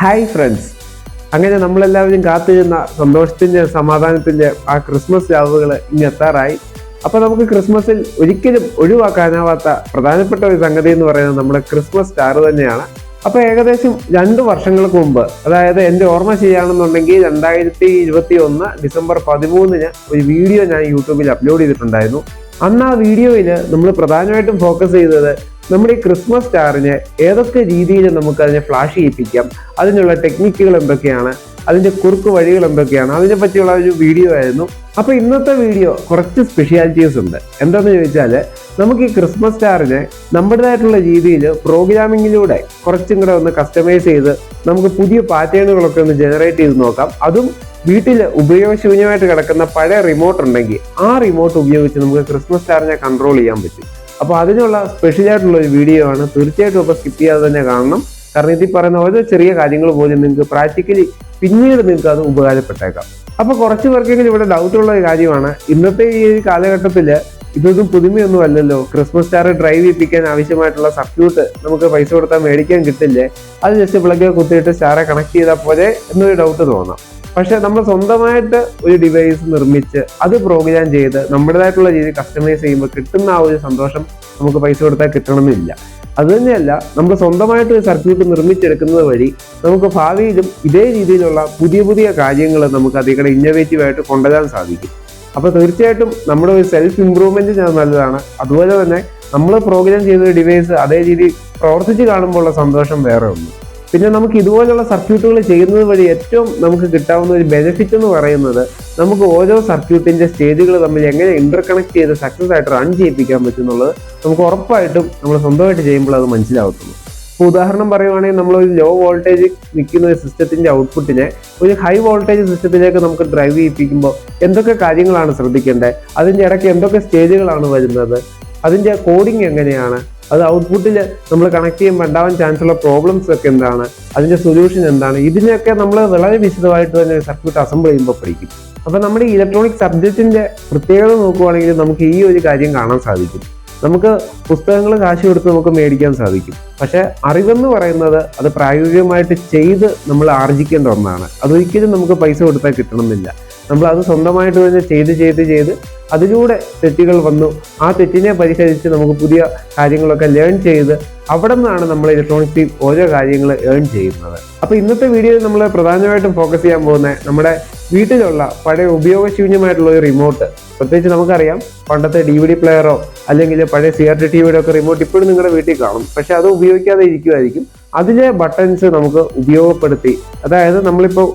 Hi friends. അങ്ങനെ നമ്മളെല്ലാവരും കാത്തിരുന്ന സന്തോഷത്തിന്റെ സമാധാനത്തിന്റെ ആ ക്രിസ്മസ് രാവുകൾ ഇനി എത്താറായി. അപ്പോൾ നമുക്ക് ക്രിസ്മസിൽ ഒരിക്കലും ഒഴിവാക്കാനാവാത്ത പ്രധാനപ്പെട്ട ഒരു സംഗതി എന്ന് പറയുന്നത് നമ്മുടെ ക്രിസ്മസ് സ്റ്റാർ തന്നെയാണ്. അപ്പോൾ ഏകദേശം രണ്ട് വർഷങ്ങൾക്ക് മുമ്പ് അതായത് എന്റെ ഓർമ്മ ചെയ്യുകയാണെന്നുണ്ടെങ്കിൽ രണ്ടായിരത്തി ഇരുപത്തി ഒന്ന് ഡിസംബർ പതിമൂന്നിന് ഒരു വീഡിയോ ഞാൻ യൂട്യൂബിൽ അപ്ലോഡ് ചെയ്തിട്ടുണ്ടായിരുന്നു. അന്ന് ആ വീഡിയോയിൽ നമ്മൾ പ്രധാനമായിട്ടും ഫോക്കസ് ചെയ്തത് നമ്മുടെ ഈ ക്രിസ്മസ് സ്റ്റാറിന് ഏതൊക്കെ രീതിയിൽ നമുക്ക് അതിനെ ഫ്ലാഷ് ചെയ്യിപ്പിക്കാം? അതിനുള്ള ടെക്നിക്കുകൾ എന്തൊക്കെയാണ്? അതിന്റെ കുറുക്ക് വഴികൾ എന്തൊക്കെയാണ്? അതിനെ പറ്റിയുള്ള ഒരു വീഡിയോ ആയിരുന്നു. അപ്പോൾ ഇന്നത്തെ വീഡിയോ കുറച്ച് സ്പെഷ്യാലിറ്റീസ് ഉണ്ട്. എന്താണെന്ന് ചോദിച്ചാൽ നമുക്ക് ഈ ക്രിസ്മസ് സ്റ്റാറിനെ നമ്മുടേതായിട്ടുള്ള രീതിയിൽ പ്രോഗ്രാമിങ്ങിലൂടെ കുറച്ചും കൂടെ ഒന്ന് കസ്റ്റമൈസ് ചെയ്ത് നമുക്ക് പുതിയ പാറ്റേണുകളൊക്കെ ഒന്ന് ജനറേറ്റ് ചെയ്ത് നോക്കാം. അതും വീട്ടിൽ ഉപയോഗശൂന്യമായിട്ട് കിടക്കുന്ന പഴയ റിമോട്ട് ഉണ്ടെങ്കിൽ ആ റിമോട്ട് ഉപയോഗിച്ച് നമുക്ക് ക്രിസ്മസ് സ്റ്റാറിനെ കൺട്രോൾ ചെയ്യാൻ പറ്റും. അപ്പോൾ അതിനുള്ള സ്പെഷ്യൽ ആയിട്ടുള്ള ഒരു വീഡിയോ ആണ്. തീർച്ചയായിട്ടും അപ്പോൾ സ്കിപ്പ് ചെയ്യാതെ തന്നെ കാണണം. കാരണം ഇതിൽ പറയുന്ന ഓരോ ചെറിയ കാര്യങ്ങൾ പോലും നിങ്ങൾക്ക് പ്രാക്ടിക്കലി പിന്നീട് നിങ്ങൾക്ക് അത് ഉപകാരപ്പെട്ടേക്കാം. അപ്പൊ കുറച്ച് പേർക്കെങ്കിലും ഇവിടെ ഡൗട്ട് ഉള്ള ഒരു കാര്യമാണ്. ഇന്നത്തെ ഈ ഒരു കാലഘട്ടത്തിൽ ഇതൊന്നും പുതുമയൊന്നും അല്ലല്ലോ. ക്രിസ്മസ് സ്റ്റാർ ഡ്രൈവ് ചെയ്യിപ്പിക്കാൻ ആവശ്യമായിട്ടുള്ള സർക്യൂട്ട് നമുക്ക് പൈസ കൊടുത്താൽ മേടിക്കാൻ കിട്ടില്ലേ? അത് ജസ്റ്റ് പ്ലഗ് കുത്തിയിട്ട് സ്റ്റാറെ കണക്ട് ചെയ്താൽ പോലെ എന്നൊരു ഡൗട്ട് തോന്നാം. പക്ഷെ നമ്മൾ സ്വന്തമായിട്ട് ഒരു ഡിവൈസ് നിർമ്മിച്ച് അത് പ്രോഗ്രാം ചെയ്ത് നമ്മുടേതായിട്ടുള്ള രീതിയിൽ കസ്റ്റമൈസ് ചെയ്യുമ്പോൾ കിട്ടുന്ന ആ ഒരു സന്തോഷം നമുക്ക് പൈസ കൊടുത്താൽ കിട്ടണമെന്നില്ല. അത് തന്നെയല്ല നമ്മൾ സ്വന്തമായിട്ട് ഒരു സർക്യൂട്ട് നിർമ്മിച്ചെടുക്കുന്നത് വഴി നമുക്ക് ഭാവിയിലും ഇതേ രീതിയിലുള്ള പുതിയ പുതിയ കാര്യങ്ങൾ നമുക്ക് അധികം ഇന്നോവേറ്റീവ് ആയിട്ട് കൊണ്ടുവരാൻ സാധിക്കും. അപ്പോൾ തീർച്ചയായിട്ടും നമ്മുടെ ഒരു സെൽഫ് ഇമ്പ്രൂവ്മെന്റ് നല്ലതാണ്. അതുപോലെ തന്നെ നമ്മൾ പ്രോഗ്രാം ചെയ്ത ഡിവൈസ് അതേ രീതിയിൽ പ്രവർത്തിച്ച് കാണുമ്പോൾ ഉള്ള സന്തോഷം വേറെ ഒന്നും. പിന്നെ നമുക്ക് ഇതുപോലുള്ള സർക്യൂട്ടുകൾ ചെയ്യുന്നത് വഴി ഏറ്റവും നമുക്ക് കിട്ടാവുന്ന ഒരു ബെനിഫിറ്റ് എന്ന് പറയുന്നത് നമുക്ക് ഓരോ സർക്യൂട്ടിന്റെ സ്റ്റേജുകൾ തമ്മിൽ എങ്ങനെ ഇന്റർ കണക്ട് ചെയ്ത് സക്സസ് ആയിട്ട് റൺ ചെയ്യിപ്പിക്കാൻ പറ്റുന്നുള്ളത് നമുക്ക് ഉറപ്പായിട്ടും നമ്മൾ സ്വന്തമായിട്ട് ചെയ്യുമ്പോൾ അത് മനസ്സിലാവത്തുള്ളൂ. ഇപ്പോൾ ഉദാഹരണം പറയുവാണെങ്കിൽ നമ്മൾ ഒരു ലോ വോൾട്ടേജ് നിൽക്കുന്ന ഒരു സിസ്റ്റത്തിന്റെ ഔട്ട്പുട്ടിനെ ഒരു ഹൈ വോൾട്ടേജ് സിസ്റ്റത്തിലേക്ക് നമുക്ക് ഡ്രൈവ് ചെയ്യിപ്പിക്കുമ്പോൾ എന്തൊക്കെ കാര്യങ്ങളാണ് ശ്രദ്ധിക്കേണ്ടത്? അതിന്റെ ഇടയ്ക്ക് എന്തൊക്കെ സ്റ്റേജുകളാണ് വരുന്നത്? അതിന്റെ കോഡിങ് എങ്ങനെയാണ്? അത് ഔട്ട്പുട്ടിൽ നമ്മൾ കണക്ട് ചെയ്യുമ്പോൾ ഉണ്ടാവാൻ ചാൻസ് ഉള്ള പ്രോബ്ലംസ് ഒക്കെ എന്താണ്? അതിന്റെ സൊല്യൂഷൻ എന്താണ്? ഇതിനൊക്കെ നമ്മൾ വളരെ വിശദമായിട്ട് തന്നെ സർക്യൂട്ട് അസംബിൾ ചെയ്യുമ്പോൾ പഠിക്കും. അപ്പൊ നമ്മുടെ ഇലക്ട്രോണിക് സബ്ജക്റ്റിന്റെ പ്രത്യേകത നോക്കുവാണെങ്കിൽ നമുക്ക് ഈ ഒരു കാര്യം കാണാൻ സാധിക്കും. നമുക്ക് പുസ്തകങ്ങൾ കാശ് കൊടുത്ത് നമുക്ക് മേടിക്കാൻ സാധിക്കും. പക്ഷെ അറിവെന്ന് പറയുന്നത് അത് പ്രായോഗികമായിട്ട് ചെയ്ത് നമ്മൾ ആർജിക്കേണ്ട ഒന്നാണ്. അതൊരിക്കലും നമുക്ക് പൈസ കൊടുത്താൽ കിട്ടണമെന്നില്ല. നമ്മൾ അത് സ്വന്തമായിട്ട് തന്നെ ചെയ്ത് ചെയ്ത് ചെയ്ത് അതിലൂടെ തെറ്റുകൾ വന്നു. ആ തെറ്റിനെ പരിഹരിച്ച് നമുക്ക് പുതിയ കാര്യങ്ങളൊക്കെ ലേൺ ചെയ്ത് അവിടെ നിന്നാണ് നമ്മൾ ഇലക്ട്രോണിക്സിൽ ഓരോ കാര്യങ്ങൾ ഏൺ ചെയ്യുന്നത്. അപ്പോൾ ഇന്നത്തെ വീഡിയോയിൽ നമ്മൾ പ്രധാനമായിട്ടും ഫോക്കസ് ചെയ്യാൻ പോകുന്നത് നമ്മുടെ വീട്ടിലുള്ള പഴയ ഉപയോഗശൂന്യമായിട്ടുള്ള ഒരു റിമോട്ട് പ്രത്യേകിച്ച് നമുക്കറിയാം പണ്ടത്തെ ഡി വി ഡി പ്ലെയറോ അല്ലെങ്കിൽ പഴയ സി ആർ ടി ടി വിയുടെ ഒക്കെ റിമോട്ട് ഇപ്പോഴും നിങ്ങളുടെ വീട്ടിൽ കാണും. പക്ഷെ അത് ഉപയോഗിക്കാതെ ഇരിക്കുമായിരിക്കും അതിലെ ബട്ടൺസ് നമുക്ക് ഉപയോഗപ്പെടുത്തി. അതായത് നമ്മളിപ്പോൾ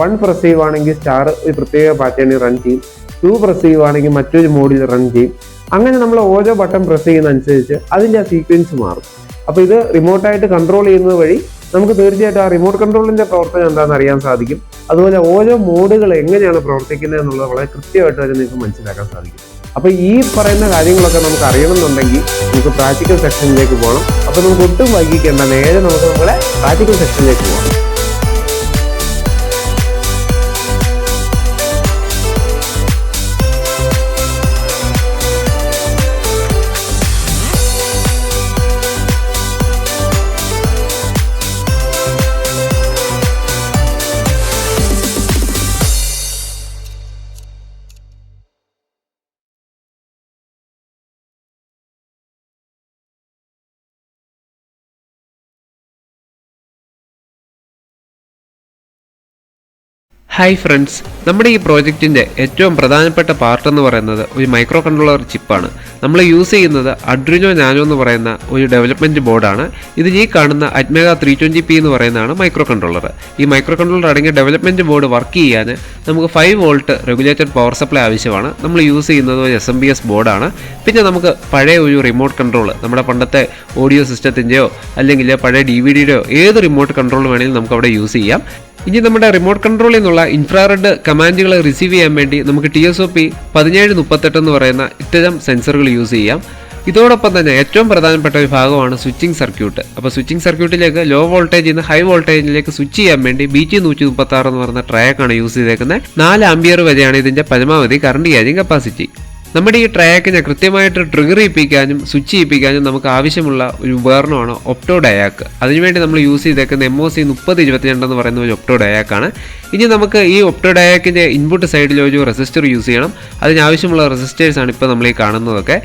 വൺ പ്രസ് ചെയ്യുവാണെങ്കിൽ സ്റ്റാർ ഒരു പ്രത്യേക പാറ്റേണിൽ റൺ ചെയ്യും. ടു പ്രസ് ചെയ്യുവാണെങ്കിൽ മറ്റൊരു മോഡിൽ റൺ ചെയ്യും. അങ്ങനെ നമ്മൾ ഓരോ ബട്ടൺ പ്രസ് ചെയ്യുന്ന അനുസരിച്ച് അതിന്റെ ആ സീക്വൻസ് മാറും. അപ്പോൾ ഇത് റിമോട്ടായിട്ട് കൺട്രോൾ ചെയ്യുന്നത് വഴി നമുക്ക് തീർച്ചയായിട്ടും ആ റിമോട്ട് കൺട്രോളിന്റെ പ്രവർത്തനം എന്താണെന്ന് അറിയാൻ സാധിക്കും. അതുപോലെ ഓരോ മോഡുകൾ എങ്ങനെയാണ് പ്രവർത്തിക്കുന്നത് എന്നുള്ളത് വളരെ കൃത്യമായിട്ട് തന്നെ നിങ്ങൾക്ക് മനസ്സിലാക്കാൻ സാധിക്കും. അപ്പോൾ ഈ പറയുന്ന കാര്യങ്ങളൊക്കെ നമുക്ക് അറിയണമെന്നുണ്ടെങ്കിൽ നമുക്ക് പ്രാക്ടിക്കൽ സെക്ഷനിലേക്ക് പോകണം. അപ്പോൾ നമുക്ക് ഒട്ടും വൈകിക്കേണ്ട നേരെ നമുക്ക് നമ്മളെ പ്രാക്ടിക്കൽ സെക്ഷനിലേക്ക് പോകണം ഹായ് ഫ്രണ്ട്സ് നമ്മുടെ ഈ പ്രോജക്റ്റിന്റെ ഏറ്റവും പ്രധാനപ്പെട്ട പാർട്ട് എന്ന് പറയുന്നത് ഒരു മൈക്രോ കൺട്രോളർ ചിപ്പാണ് നമ്മൾ യൂസ് ചെയ്യുന്നത് അഡ്രിനോ നാനോ എന്ന് പറയുന്ന ഒരു ഡെവലപ്മെന്റ് ബോർഡാണ് ഇതിൽ ഈ കാണുന്ന അറ്റ്മേഗ ത്രീ ട്വന്റി പി എന്ന് പറയുന്നതാണ് മൈക്രോ കൺട്രോളർ ഈ മൈക്രോ കൺട്രോളർ അടങ്ങിയ ഡെവലപ്മെന്റ് ബോർഡ് വർക്ക് ചെയ്യാൻ നമുക്ക് five volt regulated power supply ആവശ്യമാണ്. നമ്മൾ യൂസ് ചെയ്യുന്നത് ഒരു എസ് എം ബി എസ് ബോർഡാണ് പിന്നെ നമുക്ക് പഴയ ഒരു റിമോട്ട് കൺട്രോൾ നമ്മുടെ പണ്ടത്തെ ഓഡിയോ സിസ്റ്റത്തിന്റെയോ അല്ലെങ്കിൽ പഴയ ഡി വി ഡിയുടെയോ ഏത് റിമോട്ട് കൺട്രോൾ വേണമെങ്കിലും നമുക്ക് അവിടെ യൂസ് ചെയ്യാം. ഇനി നമ്മുടെ റിമോട്ട് കൺട്രോളിൽ നിന്നുള്ള ഇൻഫ്രാറെഡ് കമാൻഡുകൾ റിസീവ് ചെയ്യാൻ വേണ്ടി നമുക്ക് ടി എസ് ഒ പി പതിനേഴ് മുപ്പത്തെട്ട് എന്ന് പറയുന്ന ഇത്തരം സെൻസറുകൾ യൂസ് ചെയ്യാം. ഇതോടൊപ്പം തന്നെ ഏറ്റവും പ്രധാനപ്പെട്ട ഒരു ഭാഗമാണ് സ്വിച്ചിങ് സർക്യൂട്ട് അപ്പോൾ സ്വിച്ചിങ് സർക്യൂട്ടിലേക്ക് ലോ വോൾട്ടേജിൽ നിന്ന് ഹൈ വോൾട്ടേജിലേക്ക് സ്വിച്ച് ചെയ്യാൻ വേണ്ടി ബി ടി നൂറ്റി മുപ്പത്തി ആറ് എന്ന് പറയുന്ന ട്രാക്കാണ് യൂസ് ചെയ്തേക്കുന്നത് നാല് ആംബിയർ വരെയാണ് ഇതിന്റെ പരമാവധി കറണ്ട് ക്യാരിങ് കപ്പാസിറ്റി നമ്മുടെ ഈ ട്രയാക്കിനെ കൃത്യമായിട്ട് ട്രിഗർ ചെയ്യിപ്പിക്കാനും സ്വിച്ച് ചെയ്യിപ്പിക്കാനും നമുക്ക് ആവശ്യമുള്ള ഒരു ഉപകരണമാണ് ഒപ്റ്റോ ഡയാക്ക് അതിനുവേണ്ടി നമ്മൾ യൂസ് ചെയ്തേക്കുന്ന എം ഒ സി മുപ്പത് ഇരുപത്തിരണ്ടെന്ന് പറയുന്ന ഒരു ഒപ്റ്റോ ഡയാക്കാണ് ഇനി നമുക്ക് ഈ ഒപ്റ്റോ ഡയാക്കിന്റെ ഇൻപുട്ട് സൈഡിൽ ഒരു റെസിസ്റ്റർ യൂസ് ചെയ്യണം. അതിനാവശ്യമുള്ള റെസിസ്റ്റേഴ്സാണ് ഇപ്പോൾ നമ്മൾ ഈ കാണുന്നതൊക്കെ.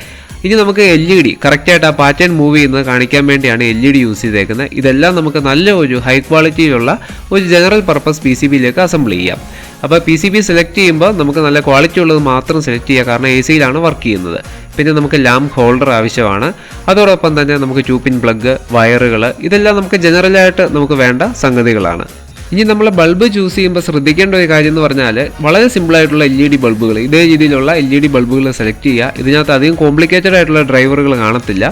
ഇനി നമുക്ക് എൽ ഇ ഡി കറക്റ്റായിട്ട് ആ പാറ്റേൺ മൂവ് ചെയ്യുന്നത് കാണിക്കാൻ വേണ്ടിയാണ് എൽ ഇ ഡി യൂസ് ചെയ്തേക്കുന്നത്. ഇതെല്ലാം നമുക്ക് നല്ല ഒരു ഹൈ ക്വാളിറ്റിയിലുള്ള ഒരു ജനറൽ പർപ്പസ് പി സി ബിയിലേക്ക് അസംബിൾ ചെയ്യാം. അപ്പോൾ പി സി ബി സെലക്ട് ചെയ്യുമ്പോൾ നമുക്ക് നല്ല ക്വാളിറ്റി ഉള്ളത് മാത്രം സെലക്ട് ചെയ്യുക. കാരണം എ സിയിലാണ് വർക്ക് ചെയ്യുന്നത്. പിന്നെ നമുക്ക് ലാം ഹോൾഡർ ആവശ്യമാണ്. അതോടൊപ്പം തന്നെ നമുക്ക് ട്യൂപ്പിൻ പ്ലഗ് വയറുകൾ ഇതെല്ലാം നമുക്ക് ജനറലായിട്ട് നമുക്ക് വേണ്ട സംഗതികളാണ്. ഇനി നമ്മൾ ബൾബ് ചൂസ് ചെയ്യുമ്പോൾ ശ്രദ്ധിക്കേണ്ട ഒരു കാര്യം എന്ന് പറഞ്ഞാൽ വളരെ സിമ്പിൾ ആയിട്ടുള്ള എൽ ഇ ഡി ബൾബുകൾ ഇതേ രീതിയിലുള്ള എൽ ഇ ഡി ബൾബുകൾ സെലക്ട് ചെയ്യുക. ഇതിനകത്ത് അധികം കോംപ്ലിക്കേറ്റഡ് ആയിട്ടുള്ള ഡ്രൈവറുകൾ കാണത്തില്ല.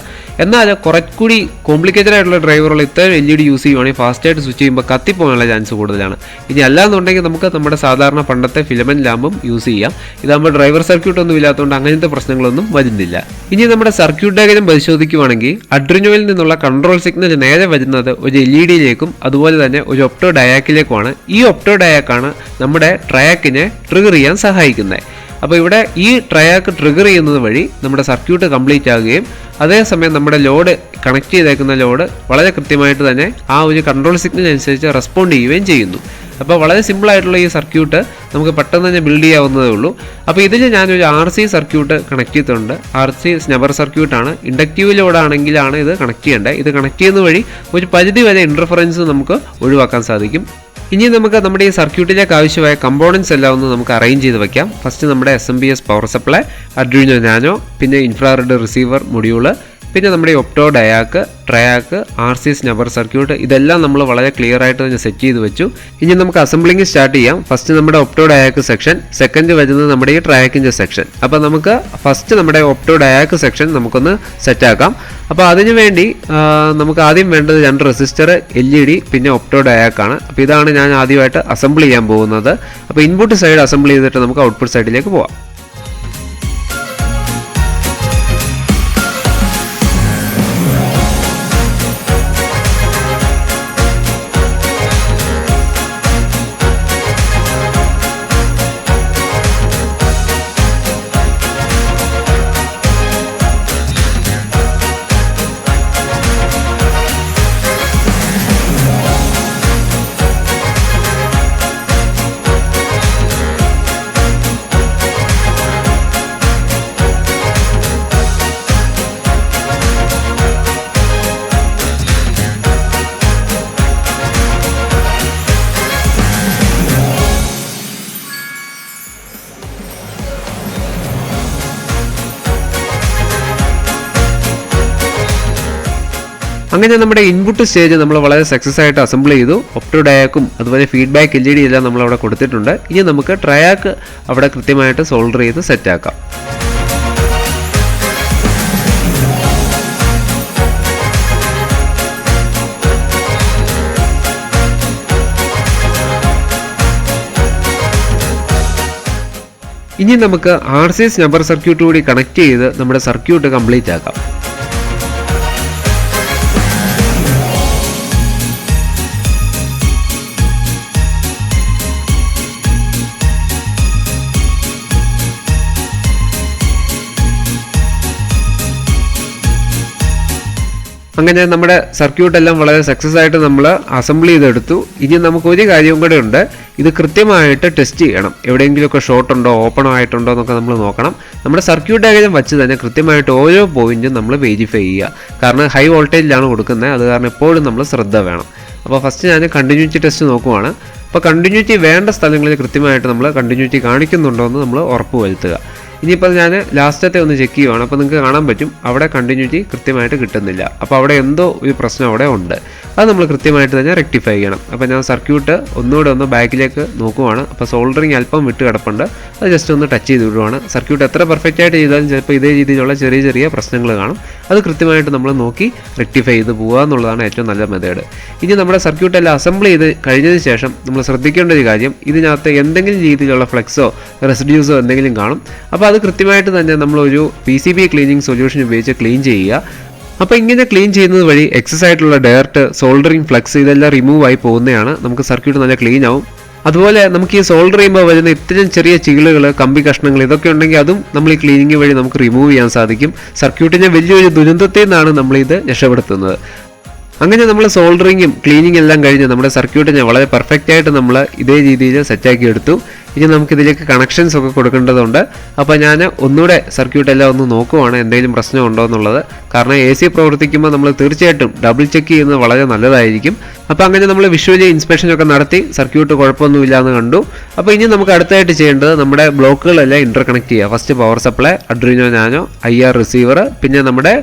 എന്നാൽ കുറച്ചുകൂടി കോംപ്ലിക്കേറ്റഡ് ആയിട്ടുള്ള ഡ്രൈവറുകൾ ഇത്രയും എൽ ഇ ഡി യൂസ് ചെയ്യുവാണെങ്കിൽ ഫാസ്റ്റായിട്ട് സ്വിച്ച് ചെയ്യുമ്പോൾ കത്തിപ്പോകാനുള്ള ചാൻസ് കൂടുതലാണ്. ഇനി അല്ലാന്നുണ്ടെങ്കിൽ നമുക്ക് നമ്മുടെ സാധാരണ പണ്ടത്തെ ഫിലമെന്റ് ലാമ്പും യൂസ് ചെയ്യാം. ഇതാകുമ്പോൾ ഡ്രൈവർ സർക്യൂട്ട് ഒന്നും ഇല്ലാത്തതുകൊണ്ട് അങ്ങനത്തെ പ്രശ്നങ്ങളൊന്നും വരുന്നില്ല. ഇനി നമ്മുടെ സർക്യൂട്ട് ഡയഗ്രം പരിശോധിക്കുവാണെങ്കിൽ അഡ്രിനോയിൽ നിന്നുള്ള കൺട്രോൾ സിഗ്നൽ നേരെ വരുന്നത് ഒരു എൽ ഇ ഡിയിലേക്കും അതുപോലെ തന്നെ ഒരു ഒപ്റ്റോ ഡയാക്കിലേക്കുമാണ് ഈ ഒപ്റ്റോ ഡയാക്കാണ് നമ്മുടെ ട്രയാക്കിനെ ട്രിഗർ ചെയ്യാൻ സഹായിക്കുന്നത്. അപ്പോൾ ഇവിടെ ഈ ട്രയാക്ക് ട്രിഗർ ചെയ്യുന്നത് വഴി നമ്മുടെ സർക്യൂട്ട് കംപ്ലീറ്റ് ആകുകയും അതേസമയം നമ്മുടെ ലോഡ് കണക്ട് ചെയ്തേക്കുന്ന ലോഡ് വളരെ കൃത്യമായിട്ട് തന്നെ ആ ഒരു കൺട്രോൾ സിഗ്നൽ അനുസരിച്ച് റെസ്പോണ്ട് ചെയ്യുകയും ചെയ്യുന്നു. അപ്പോൾ വളരെ സിമ്പിൾ ആയിട്ടുള്ള ഈ സർക്യൂട്ട് നമുക്ക് പെട്ടെന്ന് തന്നെ ബിൽഡ് ചെയ്യാവുന്നതേ ഉള്ളൂ. അപ്പോൾ ഇതിന് ഞാനൊരു ആർ സി സർക്യൂട്ട് കണക്ട് ചെയ്തിട്ടുണ്ട്. ആർ സി സ്നബർ സർക്യൂട്ടാണ് ഇൻഡക്റ്റീവ് ലോഡാണെങ്കിലാണ് ഇത് കണക്ട് ചെയ്യേണ്ടത്. ഇത് കണക്ട് ചെയ്യുന്ന വഴി ഒരു പരിധി വരെ ഇന്റർഫറൻസ് നമുക്ക് ഒഴിവാക്കാൻ സാധിക്കും. ഇനി നമുക്ക് നമ്മുടെ ഈ സർക്യൂട്ടിലേക്ക് ആവശ്യമായ കമ്പോണൻസ് എല്ലാം ഒന്ന് നമുക്ക് അറേഞ്ച് ചെയ്ത് വെക്കാം. ഫസ്റ്റ് നമ്മുടെ S M B S power supply Adreno nano പിന്നെ ഇൻഫ്രാറെഡ് റിസീവർ മൊഡ്യൂൾ പിന്നെ നമ്മുടെ opto diac triac R C snubber circuit ഇതെല്ലാം നമ്മൾ വളരെ ക്ലിയർ ആയിട്ട് തന്നെ സെറ്റ് ചെയ്ത് വെച്ചു. ഇനി നമുക്ക് അസംബ്ലിങ് സ്റ്റാർട്ട് ചെയ്യാം. ഫസ്റ്റ് നമ്മുടെ ഒപ്റ്റോ ഡയാക്ക് സെക്ഷൻ സെക്കൻഡ് വരുന്നത് നമ്മുടെ ഈ ട്രയാക്കിന്റെ സെക്ഷൻ അപ്പോൾ നമുക്ക് ഫസ്റ്റ് നമ്മുടെ ഒപ്റ്റോ ഡയാക്ക് സെക്ഷൻ നമുക്കൊന്ന് സെറ്റ് ആക്കാം. അപ്പോൾ അതിനു വേണ്ടി നമുക്ക് ആദ്യം വേണ്ടത് രണ്ട് റെസിസ്റ്റർ എൽ ഇ ഡി പിന്നെ ഒപ്റ്റോ ഡയാക്കാണ് അപ്പോൾ ഇതാണ് ഞാൻ ആദ്യമായിട്ട് അസംബിൾ ചെയ്യാൻ പോകുന്നത്. അപ്പോൾ ഇൻപുട്ട് സൈഡ് അസംബിൾ ചെയ്തിട്ട് നമുക്ക് ഔട്ട്പുട്ട് സൈഡിലേക്ക് പോവാം. അങ്ങനെ നമ്മുടെ ഇൻപുട്ട് സ്റ്റേജ് നമ്മൾ വളരെ സക്സസ് ആയിട്ട് അസംബിൾ ചെയ്തു. ഒപ്റ്റോ ഡയാക്കും അതുപോലെ ഫീഡ്ബാക്ക് എൽ ഇ ഡി എല്ലാം നമ്മൾ അവിടെ കൊടുത്തിട്ടുണ്ട്. ഇനി നമുക്ക് ട്രയാക്ക് അവിടെ കൃത്യമായിട്ട് സോൾഡർ ചെയ്ത് സെറ്റാക്കാം ഇനി നമുക്ക് R C S number circuit കൂടി കണക്ട് ചെയ്ത് നമ്മുടെ സർക്യൂട്ട് കംപ്ലീറ്റ് ആക്കാം. അങ്ങനെ നമ്മുടെ സർക്യൂട്ട് എല്ലാം വളരെ സക്സസ് ആയിട്ട് നമ്മൾ അസംബിൾ ചെയ്തെടുത്തു. ഇനി നമുക്ക് ഒരു കാര്യവും കൂടെ ഉണ്ട്. ഇത് കൃത്യമായിട്ട് ടെസ്റ്റ് ചെയ്യണം. എവിടെയെങ്കിലുമൊക്കെ ഷോർട്ട് ഉണ്ടോ ഓപ്പൺ ആയിട്ടുണ്ടോ എന്നൊക്കെ നമ്മൾ നോക്കണം. നമ്മുടെ സർക്യൂട്ട് ഡയഗ്രം വെച്ച് തന്നെ കൃത്യമായിട്ട് ഓരോ പോയിന്റും നമ്മൾ വെരിഫൈ ചെയ്യുക. കാരണം ഹൈ വോൾട്ടേജിലാണ് കൊടുക്കുന്നത്. അത് കാരണം എപ്പോഴും നമ്മൾ ശ്രദ്ധ വേണം. അപ്പോൾ ഫസ്റ്റ് ഞാൻ കണ്ടിന്യൂറ്റി ടെസ്റ്റ് നോക്കുവാണ്. അപ്പോൾ കണ്ടിന്യൂറ്റി വേണ്ട സ്ഥലങ്ങളിൽ കൃത്യമായിട്ട് നമ്മൾ കണ്ടിന്യൂറ്റി കാണിക്കുന്നുണ്ടോ എന്ന് നമ്മൾ ഉറപ്പ് വരുത്തുക ഇനിയിപ്പോൾ ഞാൻ ലാസ്റ്റത്തെ ഒന്ന് ചെക്ക് ചെയ്യുവാണ്. അപ്പോൾ നിങ്ങൾക്ക് കാണാൻ പറ്റും. അവിടെ കണ്ടിന്യൂറ്റി കൃത്യമായിട്ട് കിട്ടുന്നില്ല. അപ്പോൾ അവിടെ എന്തോ ഒരു പ്രശ്നം അവിടെ ഉണ്ട്. അത് നമ്മൾ കൃത്യമായിട്ട് തന്നെ റെക്ടിഫൈ ചെയ്യണം. അപ്പോൾ ഞാൻ സർക്യൂട്ട് ഒന്നുകൂടെ ഒന്ന് ബാക്കിലേക്ക് നോക്കുവാണ്. അപ്പോൾ സോൾഡറിങ് അല്പം വിട്ട് കിടപ്പുണ്ട്. അത് ജസ്റ്റ് ഒന്ന് ടച്ച് ചെയ്ത് വിടുവാണ്. സർക്യൂട്ട് എത്ര പെർഫെക്റ്റ് ആയിട്ട് ചെയ്താലും ചിലപ്പോൾ ഇതേ രീതിയിലുള്ള ചെറിയ ചെറിയ പ്രശ്നങ്ങൾ കാണും. അത് കൃത്യമായിട്ട് നമ്മൾ നോക്കി റെക്ടിഫൈ ചെയ്ത് പോകുക എന്നുള്ളതാണ് ഏറ്റവും നല്ല മെത്തേഡ് ഇനി നമ്മുടെ സർക്യൂട്ട് എല്ലാം അസംബിൾ ചെയ്ത് കഴിഞ്ഞതിന് ശേഷം നമ്മൾ ശ്രദ്ധിക്കേണ്ട ഒരു കാര്യം ഇതിനകത്ത് എന്തെങ്കിലും രീതിയിലുള്ള ഫ്ലെക്സോ റെസിഡ്യൂസോ എന്തെങ്കിലും കാണും. അപ്പോൾ അത് കൃത്യമായിട്ട് തന്നെ നമ്മളൊരു P C B cleaning solution ഉപയോഗിച്ച് ക്ലീൻ ചെയ്യുക. അപ്പോൾ ഇങ്ങനെ ക്ലീൻ ചെയ്യുന്നത് വഴി എക്സസ് ആയിട്ടുള്ള ഡയർട്ട് സോൾഡറിങ് ഫ്ലക്സ് ഇതെല്ലാം റിമൂവ് ആയി പോകുന്നതാണ്. നമുക്ക് സർക്യൂട്ട് നല്ല ക്ലീൻ ആവും. അതുപോലെ നമുക്ക് ഈ സോൾഡർ ചെയ്യുമ്പോൾ വരുന്ന ഇത്തരം ചെറിയ ചീളുകൾ കമ്പി കഷ്ണങ്ങൾ ഇതൊക്കെ ഉണ്ടെങ്കിൽ അതും നമ്മൾ ഈ ക്ലീനിങ് വഴി നമുക്ക് റിമൂവ് ചെയ്യാൻ സാധിക്കും. സർക്യൂട്ടിന്റെ വലിയൊരു ദുരന്തത്തിൽ നിന്നാണ് നമ്മളിത് രക്ഷപ്പെടുത്തുന്നത്. അങ്ങനെ നമ്മൾ സോൾഡറിങ്ങും ക്ലീനിങ് എല്ലാം കഴിഞ്ഞ് നമ്മുടെ സർക്യൂട്ടിനെ വളരെ പെർഫെക്റ്റ് ആയിട്ട് നമ്മൾ ഇതേ രീതിയിൽ സെറ്റാക്കി എടുത്തു. ഇനി നമുക്ക് ഇതിലേക്ക് കണക്ഷൻസ് ഒക്കെ കൊടുക്കേണ്ടതുണ്ട്. അപ്പോൾ ഞാൻ ഒന്നുകൂടെ സർക്യൂട്ട് എല്ലാം ഒന്ന് നോക്കുവാണ് എന്തെങ്കിലും പ്രശ്നം ഉണ്ടോ എന്നുള്ളത്. കാരണം എ സി പ്രവർത്തിക്കുമ്പോൾ നമ്മൾ തീർച്ചയായിട്ടും ഡബിൾ ചെക്ക് ചെയ്യുന്നത് വളരെ നല്ലതായിരിക്കും. അപ്പോൾ അങ്ങനെ നമ്മൾ വിഷ്വലി ഇൻസ്പെക്ഷനൊക്കെ നടത്തി സർക്യൂട്ട് കുഴപ്പമൊന്നുമില്ല എന്ന് കണ്ടു. അപ്പോൾ ഇനി നമുക്ക് അടുത്തായിട്ട് ചെയ്യേണ്ടത് നമ്മുടെ ബ്ലോക്കുകളെല്ലാം ഇന്റർ കണക്ട് ചെയ്യുക. ഫസ്റ്റ് പവർ സപ്ലൈ അഡ്രീനോ നാനോ ഐ ആർ റിസീവർ പിന്നെ നമ്മുടെ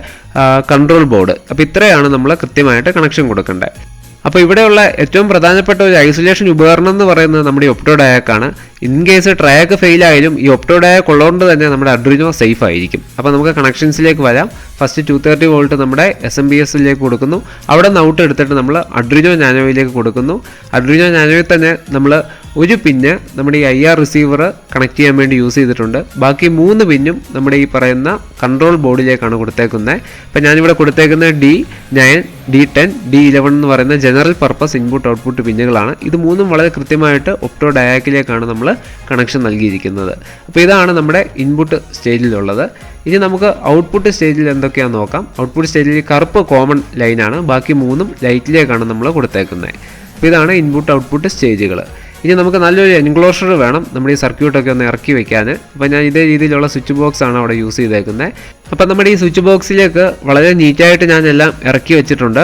കൺട്രോൾ ബോർഡ് അപ്പോൾ ഇത്രയാണ് നമ്മൾ കൃത്യമായിട്ട് കണക്ഷൻ കൊടുക്കേണ്ടത്. അപ്പോൾ ഇവിടെയുള്ള ഏറ്റവും പ്രധാനപ്പെട്ട ഒരു ഐസൊലേഷൻ ഉപകരണം എന്ന് പറയുന്നത് നമ്മുടെ ഈ ഒപ്റ്റോ ആണ്. ഇൻ കേസ് ട്രയാക്ക് ഫെയിൽ ആയാലും ഈ ഒപ്റ്റോ ഡയാക്ക് ഉള്ളതുകൊണ്ട് തന്നെ നമ്മുടെ അഡ്രിനോ സേഫ് ആയിരിക്കും. അപ്പോൾ നമുക്ക് കണക്ഷൻസിലേക്ക് വരാം. ഫസ്റ്റ് ടു തേർട്ടി വോൾട്ട് നമ്മുടെ എസ് എം ബി എസിലേക്ക് കൊടുക്കുന്നു. അവിടെ നൗട്ട് എടുത്തിട്ട് നമ്മൾ അഡ്രിനോ നാനോയിലേക്ക് കൊടുക്കുന്നു. അഡ്രിനോ നാനോയിൽ തന്നെ നമ്മൾ ഒരു പിന്ന് നമ്മുടെ ഈ ഐ ആർ റിസീവർ കണക്ട് ചെയ്യാൻ വേണ്ടി യൂസ് ചെയ്തിട്ടുണ്ട്. ബാക്കി മൂന്ന് പിന്നും നമ്മുടെ ഈ പറയുന്ന കൺട്രോൾ ബോർഡിലേക്കാണ് കൊടുത്തേക്കുന്നത്. അപ്പം ഞാനിവിടെ കൊടുത്തേക്കുന്ന D nine D ten D eleven എന്ന് പറയുന്ന ജനറൽ പർപ്പസ് ഇൻപുട്ട് ഔട്ട്പുട്ട് പിന്നുകളാണ്. ഇത് മൂന്നും വളരെ കൃത്യമായിട്ട് ഒപ്റ്റോ ഡയാക്കിലേക്കാണ് നമ്മൾ കണക്ഷൻ നൽകിയിരിക്കുന്നത്. അപ്പോൾ ഇതാണ് നമ്മുടെ ഇൻപുട്ട് സ്റ്റേജിലുള്ളത് ഇനി നമുക്ക് ഔട്ട്പുട്ട് സ്റ്റേജിൽ എന്തൊക്കെയാണെന്ന് നോക്കാം. ഔട്ട്പുട്ട് സ്റ്റേജിൽ കറുപ്പ് കോമൺ ലൈനാണ് ബാക്കി മൂന്നും ലൈറ്റിലേക്കാണ് നമ്മൾ കൊടുത്തേക്കുന്നത്. അപ്പോൾ ഇതാണ് ഇൻപുട്ട് ഔട്ട്പുട്ട് സ്റ്റേജുകൾ ഇനി നമുക്ക് നല്ലൊരു എൻക്ലോഷർ വേണം. നമ്മുടെ ഈ സർക്യൂട്ടൊക്കെ ഒന്ന് ഇറക്കി വെക്കാൻ അപ്പോൾ ഞാൻ ഇതേ രീതിയിലുള്ള സ്വിച്ച് ബോക്സ് ആണ് അവിടെ യൂസ് ചെയ്തേക്കുന്നത് അപ്പോൾ നമ്മുടെ ഈ സ്വിച്ച് ബോക്സിലേക്ക് വളരെ നീറ്റായിട്ട് ഞാൻ എല്ലാം ഇറക്കി വെച്ചിട്ടുണ്ട്.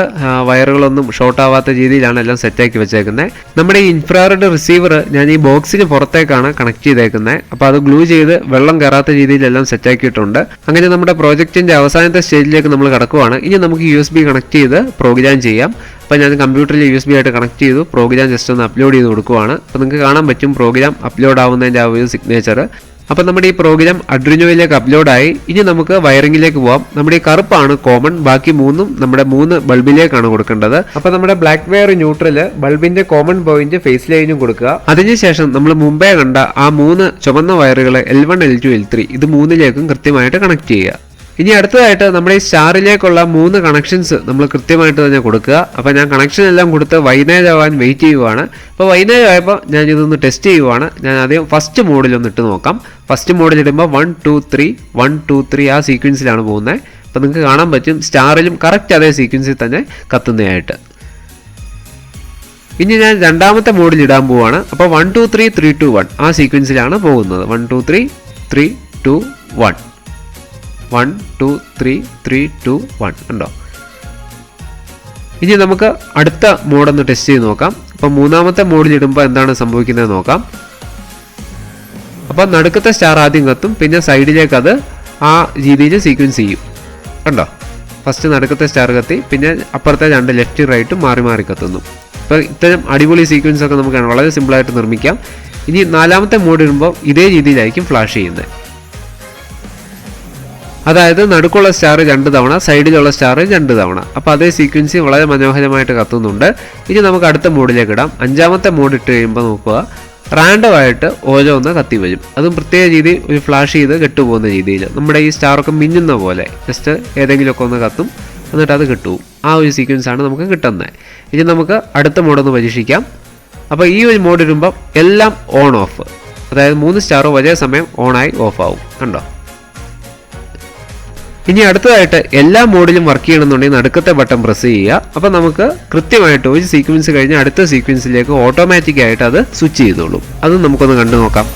വയറുകളൊന്നും ഷോർട്ട് ആവാത്ത രീതിയിലാണ് എല്ലാം സെറ്റാക്കി വെച്ചേക്കുന്നത് നമ്മുടെ ഈ ഇൻഫ്രാറെഡ് റിസീവർ ഞാൻ ഈ ബോക്സിന് പുറത്തേക്കാണ് കണക്ട് ചെയ്തേക്കുന്നത് അപ്പോൾ അത് ഗ്ലൂ ചെയ്ത് വെള്ളം കയറാത്ത രീതിയിലെല്ലാം സെറ്റാക്കിയിട്ടുണ്ട് അങ്ങനെ നമ്മുടെ പ്രോജക്റ്റിന്റെ അവസാനത്തെ സ്റ്റേജിലേക്ക് നമ്മൾ കിടക്കുവാണ്. ഇനി നമുക്ക് യു കണക്ട് ചെയ്ത് പ്രോഗ്രാം ചെയ്യാം. അപ്പോൾ ഞാൻ കമ്പ്യൂട്ടറിൽ യു എസ് ബി ആയിട്ട് കണക്ട് ചെയ്തു. പ്രോഗ്രാം ജസ്റ്റ് ഒന്ന് അപ്ലോഡ് ചെയ്ത് കൊടുക്കുവാണ്. അപ്പോൾ നിങ്ങൾക്ക് കാണാൻ പറ്റും പ്രോഗ്രാം അപ്ലോഡ് ആവുന്നതിന്റെ ആ ഒരു സിഗ്നേച്ചർ അപ്പോൾ നമ്മുടെ ഈ പ്രോഗ്രാം അഡ്രിനോയിലേക്ക് അപ്ലോഡായി ഇനി നമുക്ക് വയറിങ്ങിലേക്ക് പോവാം. നമ്മുടെ ഈ കറുപ്പാണ് കോമൺ ബാക്കി മൂന്നും നമ്മുടെ മൂന്ന് ബൾബിലേക്കാണ് കൊടുക്കേണ്ടത്. അപ്പോൾ നമ്മുടെ ബ്ലാക്ക് വയർ ന്യൂട്രൽ ബൾബിന്റെ കോമൺ പോയിന്റ് ഫേസ് ലൈനും കൊടുക്കുക. അതിനുശേഷം നമ്മൾ മുമ്പേ കണ്ട ആ മൂന്ന് ചുമന്ന വയറുകൾ L one L two L three ഇത് മൂന്നിലേക്കും കൃത്യമായിട്ട് കണക്ട് ചെയ്യുക. ഇനി അടുത്തതായിട്ട് നമ്മുടെ ഈ സ്റ്റാറിലേക്കുള്ള മൂന്ന് കണക്ഷൻസ് നമ്മൾ കൃത്യമായിട്ട് തന്നെ കൊടുക്കുക. അപ്പോൾ ഞാൻ കണക്ഷൻ എല്ലാം കൊടുത്ത് വൈകുന്നേരം ആവാൻ വെയിറ്റ് ചെയ്യുവാണ്. അപ്പോൾ വൈകുന്നേരം ആയപ്പോൾ ഞാൻ ഇതൊന്ന് ടെസ്റ്റ് ചെയ്യുവാണ്. ഞാൻ ആദ്യം ഫസ്റ്റ് മോഡിലൊന്ന് ഇട്ട് നോക്കാം. ഫസ്റ്റ് മോഡിൽ ഇടുമ്പോൾ one two three one two three ആ സീക്വൻസിലാണ് പോകുന്നത് അപ്പോൾ നിങ്ങൾക്ക് കാണാൻ പറ്റും സ്റ്റാറിലും കറക്റ്റ് അതേ സീക്വൻസിൽ തന്നെ കത്തുന്നതായിട്ട്. ഇനി ഞാൻ രണ്ടാമത്തെ മോഡിൽ ഇടാൻ പോവാണ്. അപ്പോൾ one two three three two one ആ സീക്വൻസിലാണ് പോകുന്നത്. One two three three two one one two three three two one. ഉണ്ടോ? ഇനി നമുക്ക് അടുത്ത മോഡൊന്ന് ടെസ്റ്റ് ചെയ്ത് നോക്കാം. അപ്പം മൂന്നാമത്തെ മോഡിൽ ഇടുമ്പോൾ എന്താണ് സംഭവിക്കുന്നത് നോക്കാം. അപ്പം നടുക്കത്തെ സ്റ്റാർ ആദ്യം കത്തും പിന്നെ സൈഡിലേക്ക് അത് ആ രീതിയിൽ സീക്വൻസ് ചെയ്യും. കണ്ടോ? ഫസ്റ്റ് നടുക്കത്തെ സ്റ്റാർ കത്തി പിന്നെ അപ്പുറത്തെ രണ്ട് ലെഫ്റ്റ് റൈറ്റും മാറി മാറി കത്തുന്നു. അപ്പോൾ ഇത്തരം അടിപൊളി സീക്വൻസ് ഒക്കെ നമുക്ക് വളരെ സിമ്പിളായിട്ട് നിർമ്മിക്കാം. ഇനി നാലാമത്തെ മോഡ് ഇടുമ്പോൾ ഇതേ രീതിയിലായിരിക്കും ഫ്ലാഷ് ചെയ്യുന്നത്. അതായത് നടുക്കുള്ള സ്റ്റാർ രണ്ട് തവണ സൈഡിലുള്ള സ്റ്റാർ രണ്ട് തവണ. അപ്പോൾ അതേ സീക്വൻസി വളരെ മനോഹരമായിട്ട് കത്തുന്നുണ്ട്. ഇനി നമുക്ക് അടുത്ത മോഡിലേക്ക് ഇടാം. അഞ്ചാമത്തെ മോഡ് ഇട്ട് കഴിയുമ്പോൾ നോക്കുക. റാൻഡം ആയിട്ട് ഓരോന്ന് കത്തി വരും. അതും പ്രത്യേക രീതി ഒരു ഫ്ലാഷ് ചെയ്ത് കെട്ടുപോകുന്ന രീതിയിൽ നമ്മുടെ ഈ സ്റ്റാറൊക്കെ മിന്നുന്ന പോലെ ജസ്റ്റ് ഏതെങ്കിലുമൊക്കെ ഒന്ന് കത്തും. എന്നിട്ട് അത് കിട്ടും ആ ഒരു സീക്വൻസ് ആണ് നമുക്ക് കിട്ടുന്നത് ഇനി നമുക്ക് അടുത്ത മോഡൊന്ന് പരീക്ഷിക്കാം. അപ്പോൾ ഈ ഒരു മോഡ് ഇടുമ്പോൾ എല്ലാം ഓൺ ഓഫ് അതായത് മൂന്ന് സ്റ്റാറും ഒരേ സമയം ഓണായി ഓഫ് ആവും. കണ്ടോ? ഇനി അടുത്തതായിട്ട് എല്ലാ മോഡിലും വർക്ക് ചെയ്യണമെന്നുണ്ടെങ്കിൽ നടുക്കത്തെ ബട്ടൺ പ്രസ് ചെയ്യുക. അപ്പോൾ നമുക്ക് കൃത്യമായിട്ട് ഒരു സീക്വൻസ് കഴിഞ്ഞ് അടുത്ത സീക്വൻസിലേക്ക് ഓട്ടോമാറ്റിക്കായിട്ട് അത് സ്വിച്ച് ചെയ്തോളും. അത് നമുക്കൊന്ന് കണ്ടു നോക്കാം.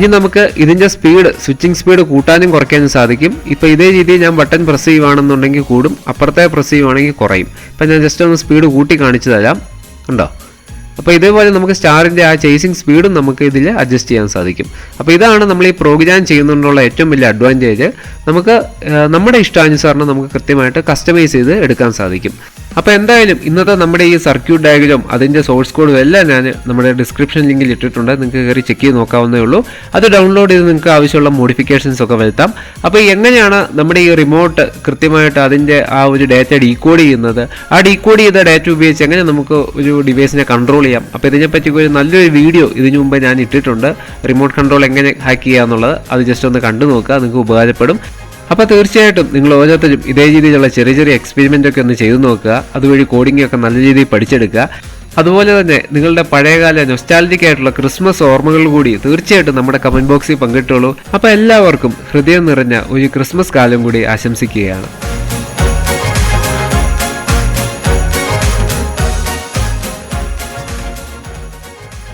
ഇനി നമുക്ക് ഇതിന്റെ സ്പീഡ് സ്വിച്ചിങ് സ്പീഡ് കൂട്ടാനും കുറയ്ക്കാനും സാധിക്കും. ഇപ്പോൾ ഇതേ രീതിയിൽ ഞാൻ ബട്ടൺ പ്രസ് ചെയ്യുവാണെന്നുണ്ടെങ്കിൽ കൂടും അപ്പുറത്തെ പ്രസ് ചെയ്യുവാണെങ്കിൽ കുറയും. ഇപ്പം ഞാൻ ജസ്റ്റ് ഒന്ന് സ്പീഡ് കൂട്ടി കാണിച്ചു തരാം. ഉണ്ടോ അപ്പോൾ ഇതേപോലെ നമുക്ക് സ്റ്റാറിന്റെ ആ ചേസിങ് സ്പീഡും നമുക്ക് ഇതിൽ അഡ്ജസ്റ്റ് ചെയ്യാൻ സാധിക്കും. അപ്പോൾ ഇതാണ് നമ്മൾ ഈ പ്രോഗ്രാം ചെയ്യുന്നതുകൊണ്ടുള്ള ഏറ്റവും വലിയ അഡ്വാന്റേജ് നമുക്ക് നമ്മുടെ ഇഷ്ടാനുസരണം നമുക്ക് കൃത്യമായിട്ട് കസ്റ്റമൈസ് ചെയ്ത് എടുക്കാൻ സാധിക്കും. അപ്പോൾ എന്തായാലും ഇന്നത്തെ നമ്മുടെ ഈ സർക്യൂട്ട് ഡയഗ്രാം അതിന്റെ സോഴ്സ് കോഡും എല്ലാം ഞാൻ നമ്മുടെ ഡിസ്ക്രിപ്ഷൻ ലിങ്കിൽ ഇട്ടിട്ടുണ്ട്. നിങ്ങൾക്ക് കയറി ചെക്ക് ചെയ്ത് നോക്കാവുന്നേ ഉള്ളൂ. അത് ഡൗൺലോഡ് ചെയ്ത് നിങ്ങൾക്ക് ആവശ്യമുള്ള മോഡിഫിക്കേഷൻസ് ഒക്കെ വരുത്താം. അപ്പോൾ എങ്ങനെയാണ് നമ്മുടെ ഈ റിമോട്ട് കൃത്യമായിട്ട് അതിന്റെ ആ ഒരു ഡാറ്റ ഡീകോഡ് ചെയ്യുന്നത്? ആ ഡീകോഡ് ചെയ്ത ഡാറ്റ ഉപയോഗിച്ച് എങ്ങനെ നമുക്ക് ഒരു ഡിവൈസിനെ കൺട്രോൾ ചെയ്യാം. അപ്പോൾ ഇതിനെപ്പറ്റി ഒരു നല്ലൊരു വീഡിയോ ഇതിനു മുമ്പ് ഞാൻ ഇട്ടിട്ടുണ്ട്. റിമോട്ട് കൺട്രോൾ എങ്ങനെ ഹാക്ക് ചെയ്യുക എന്നുള്ളത് അത് ജസ്റ്റ് ഒന്ന് കണ്ടു നോക്കുക നിങ്ങൾക്ക് ഉപകാരപ്പെടും. അപ്പോൾ തീർച്ചയായിട്ടും നിങ്ങൾ ഓരോരുത്തരും ഇതേ രീതിയിലുള്ള ചെറിയ ചെറിയ എക്സ്പെരിമെന്റ് ഒക്കെ ഒന്ന് ചെയ്തു നോക്കുക. അതുവഴി കോഡിംഗ് ഒക്കെ നല്ല രീതിയിൽ പഠിച്ചെടുക്കുക. അതുപോലെ തന്നെ നിങ്ങളുടെ പഴയകാല നൊസ്റ്റാലജിക് ആയിട്ടുള്ള ക്രിസ്മസ് ഓർമ്മകൾ കൂടി തീർച്ചയായിട്ടും നമ്മുടെ കമന്റ് ബോക്സിൽ പങ്കിട്ടോളൂ അപ്പോൾ എല്ലാവർക്കും ഹൃദയം നിറഞ്ഞ ഒരു ക്രിസ്മസ് കാലം കൂടി ആശംസിക്കുകയാണ്.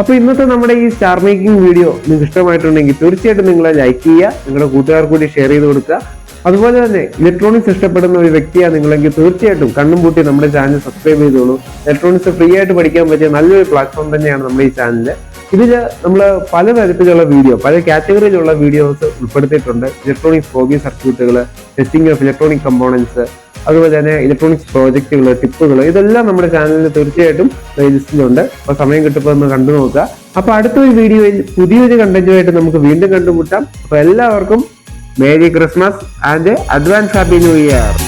അപ്പൊ ഇന്നത്തെ നമ്മുടെ ഈ സ്റ്റാർ മേക്കിംഗ് വീഡിയോ നിങ്ങൾക്ക് ഇഷ്ടമായിട്ടുണ്ടെങ്കിൽ തീർച്ചയായിട്ടും നിങ്ങൾ ലൈക്ക് ചെയ്യുക നിങ്ങളുടെ കൂട്ടുകാർക്ക് കൂടി ഷെയർ ചെയ്ത് കൊടുക്കുക. അതുപോലെ തന്നെ ഇലക്ട്രോണിക്സ് ഇഷ്ടപ്പെടുന്ന ഒരു വ്യക്തിയാണ് നിങ്ങളെങ്കിൽ തീർച്ചയായിട്ടും കണ്ണും പൂട്ടി നമ്മുടെ ചാനൽ സബ്സ്ക്രൈബ് ചെയ്തോളൂ. ഇലക്ട്രോണിക്സ് ഫ്രീ ആയിട്ട് പഠിക്കാൻ പറ്റിയ നല്ലൊരു പ്ലാറ്റ്ഫോം തന്നെയാണ് നമ്മുടെ ഈ ചാനൽ ഇതിൽ നമ്മൾ പല തരത്തിലുള്ള വീഡിയോ പല കാറ്റഗറിയിലുള്ള വീഡിയോസ് ഉൾപ്പെടുത്തിയിട്ടുണ്ട്. ഇലക്ട്രോണിക് ഹോബി സർക്യൂട്ടുകൾ ടെസ്റ്റിംഗ് ഓഫ് ഇലക്ട്രോണിക് കമ്പോണൻസ് അതുപോലെ തന്നെ ഇലക്ട്രോണിക്സ് പ്രോജക്റ്റുകൾ ടിപ്പുകൾ ഇതെല്ലാം നമ്മുടെ ചാനലിൽ തീർച്ചയായിട്ടും പ്ലേലിസ്റ്റിലുണ്ട് അപ്പോൾ സമയം കിട്ടുമ്പോൾ ഒന്ന് കണ്ടു നോക്കുക. അപ്പോൾ അടുത്തൊരു വീഡിയോയിൽ പുതിയൊരു കണ്ടന്റുമായിട്ട് നമുക്ക് വീണ്ടും കണ്ടുമുട്ടാം. അപ്പോൾ എല്ലാവർക്കും merry Christmas and advance happy new year.